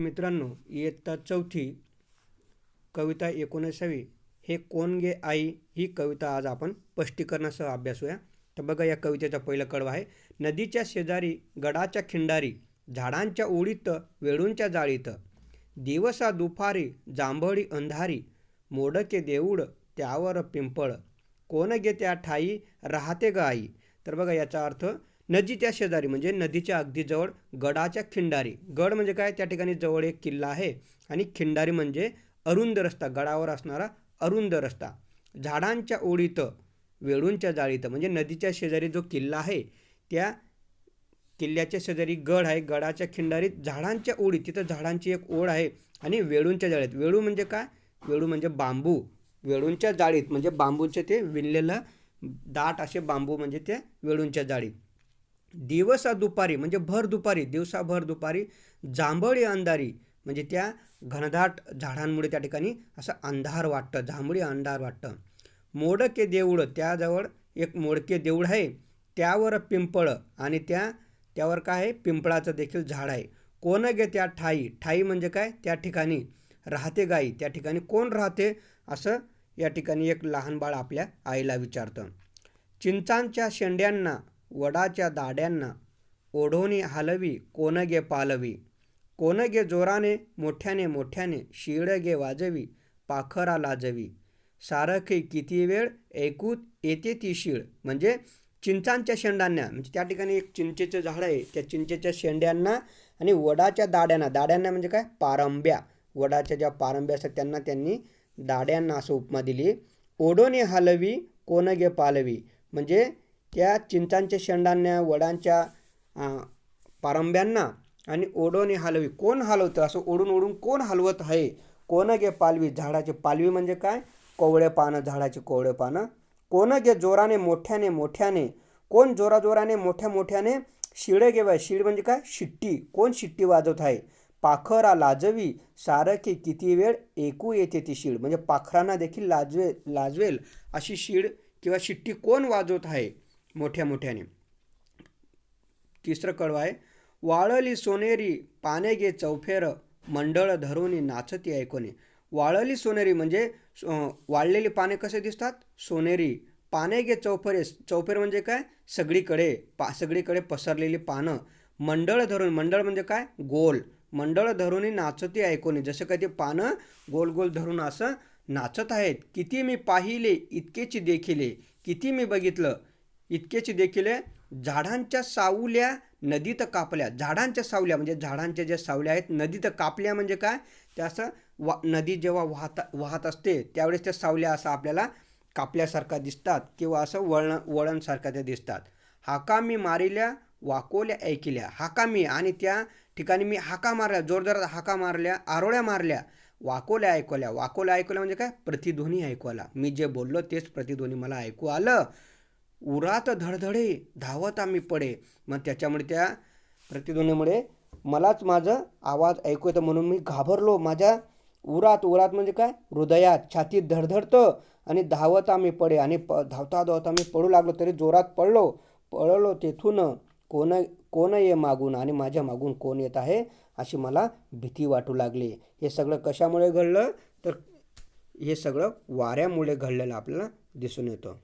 मित्रांनो इयत्ता चौथी कविता एकोणीसावी. हे कोण गे आई? ही कविता आज आपण स्पष्टीकरणासह अभ्यासूया. तर बघा या कवितेचा पहिलं कडवं आहे. नदीच्या शेजारी गडाच्या खिंडारी झाडांच्या ओळीत वेळूंच्या जाळीत. दिवसा दुपारी जांभळी अंधारी मोडके देऊळ त्यावर पिंपळ. कोण गे त्या ठाई? राहते ग आई. तर बघा याचा अर्थ नदीच्या शेजारी म्हणजे नदीच्या अगदी जवळ गडाच्या खिंडारी. गड म्हणजे काय? त्या ठिकाणी जवळ एक किल्ला आहे. आणि खिंडारी म्हणजे अरुंद रस्ता गडावर असणारा अरुंद रस्ता. झाडांच्या ओळीत वेळूंच्या जाळीत म्हणजे नदीच्या शेजारी जो किल्ला आहे त्या किल्ल्याच्या शेजारी गड आहे. गडाच्या खिंडारीत झाडांच्या ओळी तिथं झाडांची एक ओढ आहे आणि वेळूंच्या जाळीत. वेळू म्हणजे काय? वेळू म्हणजे बांबू. वेळूंच्या जाळीत म्हणजे बांबूचे ते विणलेलं दाट असे बांबू म्हणजे ते वेळूंच्या जाळीत. दिवसा दुपारी म्हणजे भर दुपारी दिवसाभर दुपारी जांभळी अंधारी म्हणजे त्या घनदाट झाडांमुळे त्या ठिकाणी असं अंधार वाटतं जांभळी अंधार वाटतं. मोडके देऊळ त्याजवळ एक मोडके देऊळ आहे त्यावर पिंपळ आणि त्या त्यावर काय आहे? पिंपळाचं देखील झाड आहे. कोण गे त्या ठाई? ठाई म्हणजे काय? त्या ठिकाणी राहते गाई त्या ठिकाणी कोण राहते? असं या ठिकाणी एक लहान बाळ आपल्या आईला विचारतं. चिंचांच्या शेंड्यांना वडाच्या दाड्यांना ओढोनी हलवी कोण गे पालवी. कोण गे जोराने मोठ्याने मोठ्याने शिळ गे वाजवी पाखरा लाजवी. सारखी किती वेळ ऐकूत येते ती शिळ. म्हणजे चिंचांच्या शेंडांना. म्हणजे त्या ठिकाणी एक चिंचेचं झाड आहे. त्या चिंचेच्या शेंड्यांना आणि वडाच्या दाड्यांना. दाड्यांना म्हणजे काय? पारंब्या. वडाच्या ज्या पारंब्या असतात त्यांना त्यांनी दाड्यांना असं उपमा दिली. ओढोने हलवी कोण गे पालवी. म्हणजे त्या चिंचांच्या शेंडांना वडांच्या पारंब्यांना आणि ओढोने हलवी. कोण हलवतं? असं ओढून ओढून कोण हलवत आहे? कोण गे पालवी? झाडाची पालवी म्हणजे काय? कोवळे पानं झाडाचे कोवळे पानं. कोण गे जोराने मोठ्याने मोठ्याने. कोण जोराजोराने मोठ्या मोठ्याने? शिळे गे शिळ शिड म्हणजे काय? शिट्टी. कोण शिट्टी वाजवत आहे? पाखरा लाजवी. सारखी किती वेळ ऐकू येते ती शिड म्हणजे पाखरांना देखील लाजवे लाजवेल अशी शिड किंवा शिट्टी कोण वाजवत आहे? मोठ्या मोठ्याने. तिसरं कडवं आहे वाळली सोनेरी पाने गे चौफेर मंडळ धरुनी नाचती ऐकोने. वाळली सोनेरी म्हणजे वाळलेली पाने कसे दिसतात? सोनेरी पाने गे चौफेरे. चौफेर म्हणजे काय? सगळीकडे पा सगळीकडे पसरलेली पानं. मंडळ धरून मंडळ म्हणजे काय? गोल. मंडळ धरून नाचती ऐकोने. जसं काय ते पानं गोल गोल धरून असं नाचत आहेत. किती मी पाहिले इतकेची देखिले किती मी बघितलं इतकेची देखील झाडांच्या सावल्या नदीत कापल्या. झाडांच्या सावल्या म्हणजे झाडांच्या ज्या सावल्या आहेत नदीत कापल्या म्हणजे काय? त्या असं वा नदी जेव्हा वाहता वाहत असते त्यावेळेस त्या सावल्या असं आपल्याला कापल्यासारखा दिसतात किंवा असं वळण वळणसारख्या त्या दिसतात. हाका मी मारिल्या वाकोल्या ऐकिल्या. हाका मी आणि त्या ठिकाणी मी हाका मारल्या जोरदार हाका मारल्या आरोळ्या मारल्या वाकोल्या ऐकवल्या वाकोल्या ऐकवल्या म्हणजे काय? प्रतिध्वनी ऐकू मी जे बोललो तेच प्रतिध्वनी मला ऐकू आलं. उरात धडधडे धावत आम्ही पडे. मग त्याच्यामुळे त्या प्रतिध्वनीमुळे मलाच माझं आवाज ऐकू येतं म्हणून मी घाबरलो. माझ्या उरात उरात म्हणजे काय? हृदयात छातीत धडधडतं आणि धावत आम्ही पडे आणि प धावता धावता मी पडू लागलो तरी जोरात पडलो. पळलो तेथून. कोण कोण ये मागून आणि माझ्या मागून कोण येत आहे अशी मला भीती वाटू लागली. हे सगळं कशामुळे घडलं? तर हे सगळं वाऱ्यामुळे घडलेलं आपल्याला दिसून येतं.